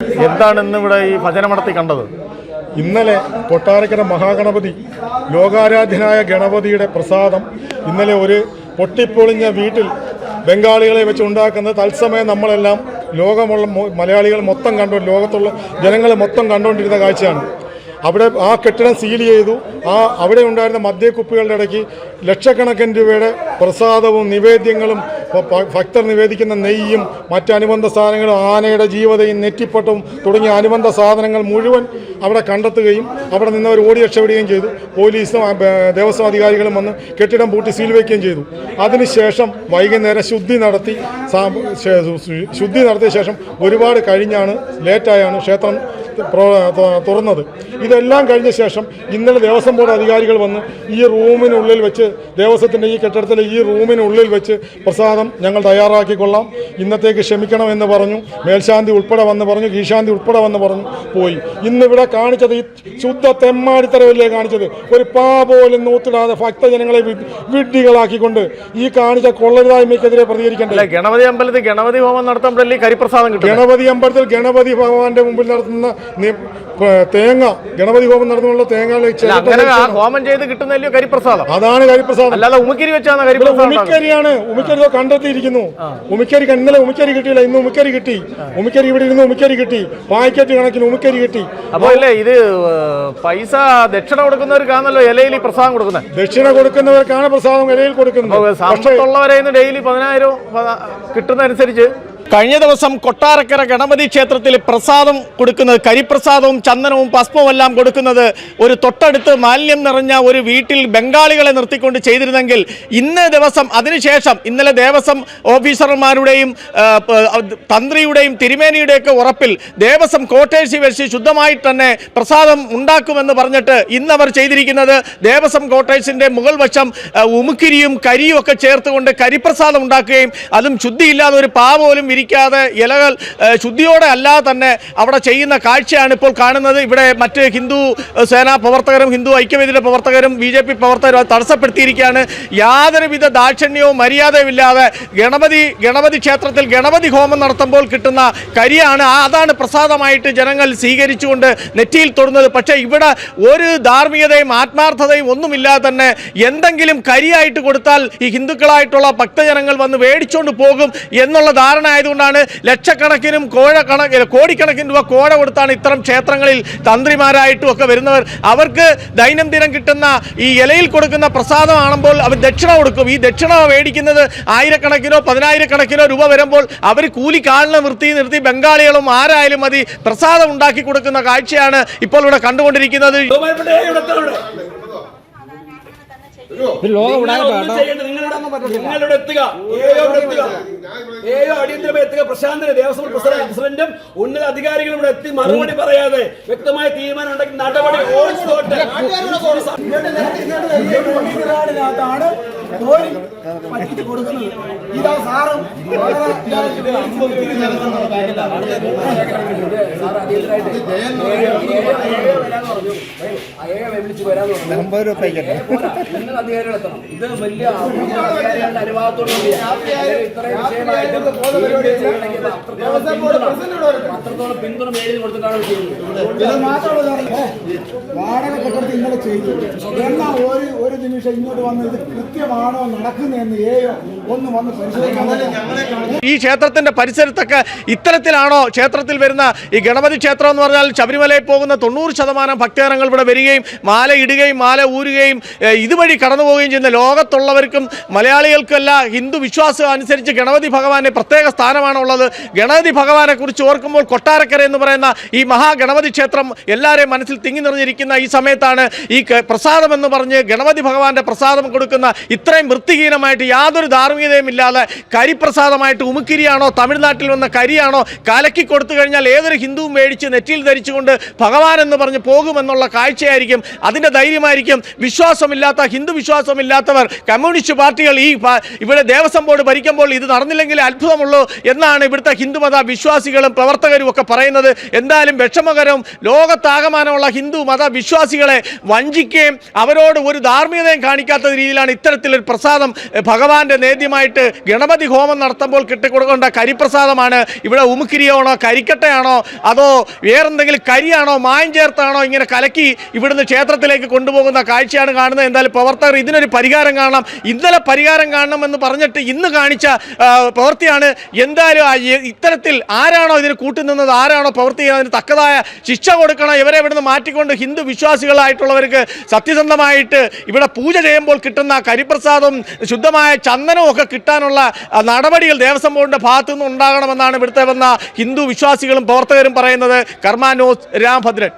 എന്താണ് ഇന്ന് ഇവിടെ ഈ ഭജനമടത്തി കണ്ടത്? ഇന്നലെ കൊട്ടാരക്കര മഹാഗണപതി ലോകാരാധ്യനായ ഗണപതിയുടെ പ്രസാദം ഇന്നലെ ഒരു പൊട്ടിപ്പൊളിഞ്ഞ വീട്ടിൽ ബംഗാളികളെ വെച്ച് ഉണ്ടാക്കുന്ന തത്സമയം നമ്മളെല്ലാം ലോകമുള്ള മലയാളികൾ മൊത്തം കണ്ടു ലോകത്തുള്ള ജനങ്ങളെ മൊത്തം കണ്ടുകൊണ്ടിരുന്ന കാഴ്ചയാണ്. അവിടെ ആ കെട്ടിടം സീൽ ചെയ്തു. ആ അവിടെ ഉണ്ടായിരുന്ന മദ്യക്കുപ്പികളുടെ ഇടയ്ക്ക് ലക്ഷക്കണക്കിന് രൂപയുടെ പ്രസാദവും നിവേദ്യങ്ങളും ഭക്തർ നിവേദിക്കുന്ന നെയ്യും മറ്റ് അനുബന്ധ സാധനങ്ങളും ആനയുടെ ജീവതയും നെറ്റിപ്പട്ടവും തുടങ്ങിയ അനുബന്ധ സാധനങ്ങൾ മുഴുവൻ അവിടെ കണ്ടെത്തുകയും അവിടെ നിന്നവർ ഓടി രക്ഷപ്പെടുകയും ചെയ്തു. പോലീസും ദേവസ്വം അധികാരികളും വന്ന് കെട്ടിടം പൂട്ടി സീൽ വയ്ക്കുകയും ചെയ്തു. അതിനുശേഷം വൈകുന്നേരം ശുദ്ധി നടത്തി ശുദ്ധി നടത്തിയ ശേഷം ഒരുപാട് കഴിഞ്ഞാണ് ലേറ്റായാണ് ക്ഷേത്രം തുറന്നത്. ഇതെല്ലാം കഴിഞ്ഞ ശേഷം ഇന്നലെ ദേവസ്വം ബോർഡ് അധികാരികൾ വന്ന് ഈ റൂമിനുള്ളിൽ വെച്ച് ദേവസ്വത്തിന്റെ ഈ കെട്ടിടത്തിലെ ഈ റൂമിനുള്ളിൽ വെച്ച് പ്രസാദം ഞങ്ങൾ തയ്യാറാക്കിക്കൊള്ളാം. ഇന്നത്തേക്ക് ക്ഷമിക്കണമെന്ന് പറഞ്ഞു. മേൽശാന്തി ഉൾപ്പെടെ വന്ന് പറഞ്ഞു. കീശാന്തി ഉൾപ്പെടെ വന്ന് പറഞ്ഞു. പോയി. ഇന്നിവിടെ കാണിച്ചത് ഈ ശുദ്ധ തെമ്മാടിത്തരവല്ലേ കാണിച്ചത്? ഒരു പാ പോലും നൂത്തിടാതെ ഭക്തജനങ്ങളെ വിഡ്ഢികളാക്കിക്കൊണ്ട് ഈ കാണിച്ച കൊള്ളരുതായ്മയ്ക്കെതിരെ പ്രതികരിക്കേണ്ടത് ഗണപതി അമ്പലത്തിൽ ഗണപതി ഹോമം നടത്തുമ്പോഴല്ലേ കരിപ്രസാദം ഗണപതി അമ്പലത്തിൽ ഗണപതി ഭഗവാന്റെ മുമ്പിൽ നടത്തുന്ന തേങ്ങ ഗണപതി ഹോമം നടന്നുള്ള അല്ല അങ്ങനെ ഹോമം ചെയ്ത് കിട്ടുന്നല്ലോ കരിപ്രസാദം? അതാണ് കരിപ്രസാദം. അല്ലാതെ ഉമിക്കരി വെച്ചാണ് കരിപ്രസാദം. ഉമിക്കരിയാണ്. ഉമിക്കരി കണ്ടെത്തിയിരിക്കുന്നു. ഉമിക്കരി ഇന്നലെ ഉമിക്കരി കിട്ടിയില്ല ഇന്ന് ഉമിക്കരി കിട്ടി. ഉമിക്കരി ഇവിടെ ഇരുന്ന് ഉമിക്കരി കിട്ടി. പാക്കറ്റ് കണക്കിന് ഉമിക്കരി കിട്ടി. അപ്പൊ അല്ലേ ഇത് പൈസ ദക്ഷിണ കൊടുക്കുന്നവർക്കാണല്ലോ ഇലയിൽ പ്രസാദം കൊടുക്കുന്നത്. ദക്ഷിണ കൊടുക്കുന്നവർക്കാണ് പ്രസാദം ഇലയിൽ കൊടുക്കുന്നത്. പക്ഷേ ഡെയിലി പതിനായിരം കിട്ടുന്നതനുസരിച്ച് കഴിഞ്ഞ ദിവസം കൊട്ടാരക്കര ഗണപതി ക്ഷേത്രത്തിൽ പ്രസാദം കൊടുക്കുന്നത് കരിപ്രസാദവും ചന്ദനവും ഭസ്മവും എല്ലാം കൊടുക്കുന്നത് ഒരു തൊട്ടടുത്ത് മാലിന്യം നിറഞ്ഞ ഒരു വീട്ടിൽ ബംഗാളികളെ നിർത്തിക്കൊണ്ട് ചെയ്തിരുന്നെങ്കിൽ ഇന്ന് ദിവസം അതിനുശേഷം ഇന്നലെ ദേവസ്വം ഓഫീസർമാരുടെയും തന്ത്രിയുടെയും തിരുമേനിയുടെയൊക്കെ ഉറപ്പിൽ ദേവസ്വം കോട്ടേഴ്സിൽ വെച്ച് ശുദ്ധമായിട്ട് തന്നെ പ്രസാദം ഉണ്ടാക്കുമെന്ന് പറഞ്ഞിട്ട് ഇന്ന് അവർ ചെയ്തിരിക്കുന്നത് ദേവസ്വം കോട്ടേഴ്സിന്റെ മുകൾ വശം ഉമുക്കിരിയും കരിയും ഒക്കെ ചേർത്തുകൊണ്ട് കരിപ്രസാദം ഉണ്ടാക്കുകയും അതും ശുദ്ധിയില്ലാതെ ഒരു പാ പോലും വിരിക്കാതെ ഇലകൾ ശുദ്ധിയോടെ അല്ലാതെ തന്നെ അവിടെ ചെയ്യുന്ന കാഴ്ചയാണ് ഇപ്പോൾ കാണുന്നത്. ഇവിടെ മറ്റ് ഹിന്ദു സേനാ പ്രവർത്തകരും ഹിന്ദു ഐക്യവേദിയുടെ പ്രവർത്തകരും ബി ജെ പി പ്രവർത്തകരും തടസ്സപ്പെടുത്തിയിരിക്കുകയാണ്. യാതൊരുവിധ ദാക്ഷിണ്യവും മര്യാദയും ഇല്ലാതെ ഗണപതി ഗണപതി ക്ഷേത്രത്തിൽ ഗണപതി ഹോമം നടത്തുമ്പോൾ കിട്ടുന്ന കരിയാണ്. അതാണ് പ്രസാദമായിട്ട് ജനങ്ങൾ സ്വീകരിച്ചുകൊണ്ട് നെറ്റിയിൽ തൊടുന്നത്. പക്ഷേ ഇവിടെ ഒരു ധാർമ്മികതയും ആത്മാർത്ഥതയും ഒന്നുമില്ലാതെ തന്നെ എന്തെങ്കിലും കരിയായിട്ട് കൊടുത്താൽ ഈ ഹിന്ദുക്കളായിട്ടുള്ള ഭക്തജനങ്ങൾ വന്ന് മേടിച്ചുകൊണ്ട് പോകും എന്നുള്ള ധാരണ ആയതുകൊണ്ടാണ് ലക്ഷക്കണക്കിനും കോഴ കണക്കിന് കോടിക്കണക്കിന് രൂപ കോഴ കൊടുത്താണ് ഇത്തരം ക്ഷേത്രങ്ങളിൽ തന്ത്രിമാരായിട്ടും ഒക്കെ വരുന്നവർ. അവർക്ക് ദൈനംദിനം കിട്ടുന്ന ഈ ഇലയിൽ കൊടുക്കുന്ന പ്രസാദമാണുമ്പോൾ അവർ ദക്ഷിണ കൊടുക്കും. ഈ ദക്ഷിണ മേടിക്കുന്നത് ആയിരക്കണക്കിനോ പതിനായിരക്കണക്കിനോ രൂപ വരുമ്പോൾ അവർ കൂലി കാലിന് നിർത്തി നിർത്തി ബംഗാളികളും ആരായാലും മതി പ്രസാദം ഉണ്ടാക്കി കൊടുക്കുന്ന കാഴ്ചയാണ് ഇപ്പോൾ ഇവിടെ കണ്ടുകൊണ്ടിരിക്കുന്നത്. ചെയ്യണ്ട. നിങ്ങളുടെ നിങ്ങളുടെ എത്തുക ഏയോ അടിയന്തരമായി എത്തുക പ്രശാന്തന് ദേവസ്വം പ്രസിഡന്റ് ഉന്നത അധികാരികളും ഇവിടെ എത്തി മറുപടി പറയാതെ വ്യക്തമായ തീരുമാനം ഉണ്ടെങ്കിൽ നടപടി ഓൺ ഇതാ വലിയ അത്രത്തോളം പിന്തുണ വാടക കെട്ടിടത്തിൽ ഇന്നലെ ചെയ്തു. എന്നാൽ ഒരു ഒരു നിമിഷം ഇങ്ങോട്ട് വന്നത് കൃത്യമാണോ കൃത്യമാണോ നടക്കുന്നതെന്ന് ഏയോ ഒന്ന് വന്ന് പരിശോധിക്കാൻ ഈ ക്ഷേത്രത്തിന്റെ പരിസരത്തൊക്കെ ഇത്തരത്തിലാണോ ക്ഷേത്രത്തിൽ വരുന്ന ഈ ഗണപതി ക്ഷേത്രം എന്ന് പറഞ്ഞാൽ ശബരിമലയിൽ പോകുന്ന തൊണ്ണൂറ് ശതമാനം ഭക്തജനങ്ങൾ ഇവിടെ വരികയും മാല ഇടുകയും മാല ഊരുകയും ഇതുവഴി കടന്നു പോവുകയും ചെയ്യുന്ന ലോകത്തുള്ളവർക്കും മലയാളികൾക്കല്ല ഹിന്ദു വിശ്വാസം അനുസരിച്ച് ഗണപതി ഭഗവാന്റെ പ്രത്യേക സ്ഥാനമാണുള്ളത് ഗണപതി ഭഗവാനെ കുറിച്ച് ഓർക്കുമ്പോൾ കൊട്ടാരക്കര എന്ന് പറയുന്ന ഈ മഹാഗണപതി ക്ഷേത്രം എല്ലാവരെയും മനസ്സിൽ തിങ്ങി നിറഞ്ഞിരിക്കുന്ന ഈ സമയത്താണ് ഈ പ്രസാദം എന്ന് പറഞ്ഞ് ഗണപതി ഭഗവാന്റെ പ്രസാദം കൊടുക്കുന്ന ഇത്രയും വൃത്തിഹീനമായിട്ട് യാതൊരു ധാർമ്മികതയും ഇല്ലാതെ കരിപ്രസാദമായിട്ട് ഉമുക്കിരിയാണോ തമിഴ്നാട്ടിൽ വന്ന കരിയാണോ കലക്കി കൊടുത്തു കഴിഞ്ഞാൽ ഏതൊരു ഹിന്ദുവും മേടിച്ച് നെറ്റിയിൽ ധരിച്ചുകൊണ്ട് ഭഗവാൻ എന്ന് പറഞ്ഞ് പോകുമെന്നുള്ള കാഴ്ചയായിരിക്കും അതിന്റെ ധൈര്യമായിരിക്കും. വിശ്വാസമില്ലാത്ത ഹിന്ദു വിശ്വാസമില്ലാത്തവർ കമ്മ്യൂണിസ്റ്റ് പാർട്ടികൾ ഈ ഇവിടെ ദേവസ്വം ബോർഡ് ഭരിക്കുമ്പോൾ ഇത് നടന്നില്ലെങ്കിൽ അത്ഭുതമുള്ളൂ എന്നാണ് ഇവിടുത്തെ ഹിന്ദുമത വിശ്വാസികളും പ്രവർത്തകരും ഒക്കെ പറയുന്നത്. എന്തായാലും വിഷമകരവും ലോകത്താകമാനമുള്ള ഹിന്ദു മത വിശ്വാസികളെ വഞ്ചിക്കുകയും അവരോട് ഒരു ധാർമ്മികതയും കാണിക്കാത്ത രീതിയിലാണ് ഇത്തരത്തിലൊരു പ്രസാദം ഭഗവാന്റെ നേദ്യം ആദ്യമായിട്ട് ഗണപതി ഹോമം നടത്തുമ്പോൾ കിട്ടിക്കൊടുക്കേണ്ട കരിപ്രസാദമാണ്. ഇവിടെ ഉമുക്കിരിയാണോ കരിക്കട്ടയാണോ അതോ വേറെന്തെങ്കിലും കരിയാണോ മായം ചേർത്താണോ ഇങ്ങനെ കലക്കി ഇവിടുന്ന് ക്ഷേത്രത്തിലേക്ക് കൊണ്ടുപോകുന്ന കാഴ്ചയാണ് കാണുന്നത്. എന്തായാലും പ്രവർത്തകർ ഇതിനൊരു പരിഹാരം കാണണം. ഇന്നലെ പരിഹാരം കാണണം എന്ന് പറഞ്ഞിട്ട് ഇന്ന് കാണിച്ച പ്രവൃത്തിയാണ്. എന്തായാലും ഇത്തരത്തിൽ ആരാണോ ഇതിന് കൂട്ടുനിന്നത് ആരാണോ പ്രവൃത്തി അതിന് തക്കതായ ശിക്ഷ കൊടുക്കണം ഇവരെ ഇവിടുന്ന് മാറ്റിക്കൊണ്ട് ഹിന്ദു വിശ്വാസികളായിട്ടുള്ളവർക്ക് സത്യസന്ധമായിട്ട് ഇവിടെ പൂജ ചെയ്യുമ്പോൾ കിട്ടുന്ന കരിപ്രസാദവും ശുദ്ധമായ ചന്ദനവും ഒക്കെ കിട്ടാനുള്ള നടപടികൾ ദേവസ്വം ബോർഡിന്റെ ഭാഗത്തു നിന്ന് ഉണ്ടാകണമെന്നാണ് ഇവിടുത്തെ വന്ന ഹിന്ദു വിശ്വാസികളും പ്രവർത്തകരും പറയുന്നത്. കർമാനോസ് രാംഭദ്രൻ